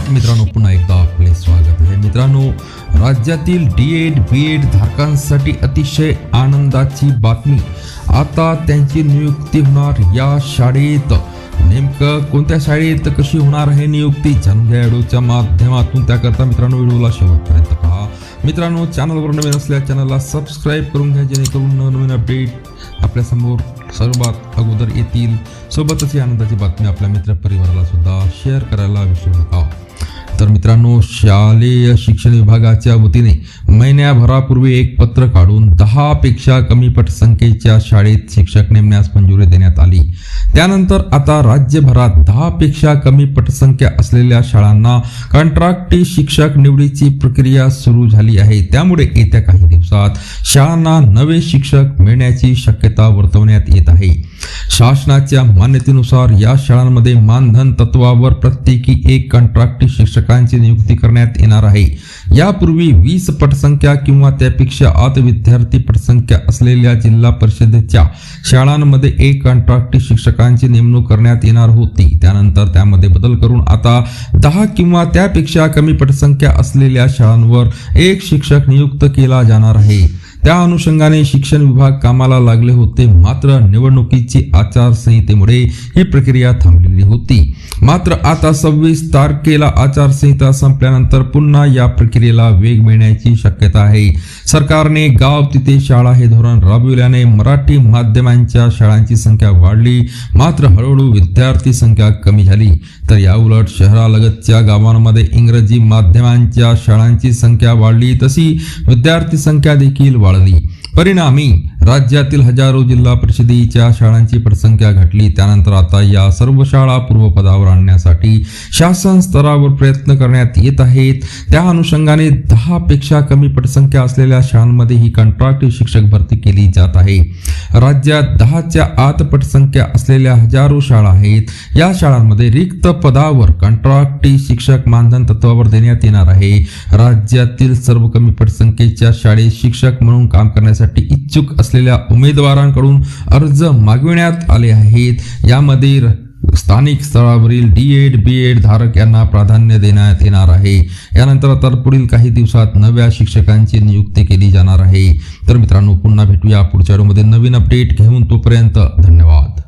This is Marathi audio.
न्यूजमध्ये मित्रांनो पुन्हा एकदा आपले स्वागत आहे. मित्रांनो राज्यातील डी एड बी एड धारकांसाठी अतिशय आनंदाची बातमी. आता त्यांची नियुक्ती होणार या शाळेत. नेमकं कोणत्या शाळेत कशी होणार आहे नियुक्ती? जाणून घ्या व्हिडिओच्या माध्यमातून. त्याकरता मित्रांनो व्हिडिओला शेवटपर्यंत पहा. मित्रांनो चॅनलवर नवीन असल्या चॅनलला सबस्क्राईब करून घ्या जेणेकरून नवनवीन अपडेट आपल्यासमोर सर्वात अगोदर येतील. सोबतच ही आनंदाची बातमी आपल्या मित्रपरिवाराला सुद्धा शेअर करायला विसरू नका. तर मित्रांनो शालेय शिक्षण विभागाच्या वतीने महिन्याभरापूर्वी एक पत्र काढून दहापेक्षा कमी पटसंख्येच्या शाळेत शिक्षक नेमण्यास मंजुरी देण्यात आली. त्यानंतर आता राज्यभरात दहापेक्षा कमी पटसंख्या असलेल्या शाळांना कॉन्ट्रॅक्टी शिक्षक निवडीची प्रक्रिया सुरू झाली आहे. त्यामुळे येत्या काही दिवसात शाळांना नवे शिक्षक मिळण्याची शक्यता वर्तवण्यात येत आहे. शासनाच्या मान्यतेनुसार या शाळांमध्ये मानधन तत्वावर प्रत्येकी एक कंत्राटी शिक्षकांची नियुक्ती करण्यात येणार आहे. यापूर्वी वीस पटसंख्या किंवा त्यापेक्षा आत विद्यार्थी पटसंख्या असलेल्या जिल्हा परिषदेच्या शाळांमध्ये एक कंत्राटी शिक्षकांची नेमणूक करण्यात येणार होती. त्यानंतर त्यामध्ये बदल करून आता दहा किंवा त्यापेक्षा कमी पटसंख्या असलेल्या शाळांवर एक शिक्षक नियुक्त केला जाणार आहे. त्या अनुषंगाने शिक्षण विभाग कामाला लागले होते. मात्र निवडणुकीची आचारसंहितेमुळे ही प्रक्रिया थांबली. थांबलेली होती. मात्र आता सव्वीस तारखेला आचारसंहिता संपल्यानंतर पुन्हा या प्रक्रियेला वेग मिळण्याची शक्यता आहे. सरकारने गाव तिथे शाळा हे धोरण राबविल्याने मराठी माध्यमांच्या शाळांची संख्या वाढली. मात्र हळूहळू विद्यार्थी संख्या कमी झाली. तर याउलट शहरालगतच्या गावांमध्ये इंग्रजी माध्यमांच्या शाळांची संख्या वाढली. तशी विद्यार्थी संख्या देखील वाढली. परिणामी राज्यातील हजारो जिल्हा परिषदेच्या शाळांची पटसंख्या घटली. त्यानंतर आता या सर्व शाळा पूर्वपदावर आणण्यासाठी शासन स्तरावर प्रयत्न करण्यात येत आहेत. त्या अनुषंगाने दहापेक्षा कमी पटसंख्या असलेल्या शाळांमध्ये ही कंत्राटी शिक्षक भरती केली जात आहे. राज्यात दहाच्या आत पटसंख्या असलेल्या हजारो शाळा आहेत. या शाळांमध्ये रिक्त पदावर कंत्राटी शिक्षक मानधन तत्वावर देण्यात येणार आहे. राज्यातील सर्व कमी पटसंख्येच्या शाळेत शिक्षक म्हणून काम करण्यासाठी इच्छुक असलेल्या उमेदवारांकडून अर्ज मागविण्यात आले आहेत. यामध्ये स्थानिक स्तरावरील डी एड बी एड धारक यांना प्राधान्य देण्यात येणार आहे. यानंतर आता पुढील काही दिवसात नव्या शिक्षकांची नियुक्ती केली जाणार आहे. तर मित्रांनो पुन्हा भेटूया पुढच्या व्हिडिओमध्ये नवीन अपडेट घेऊन तोपर्यंत धन्यवाद.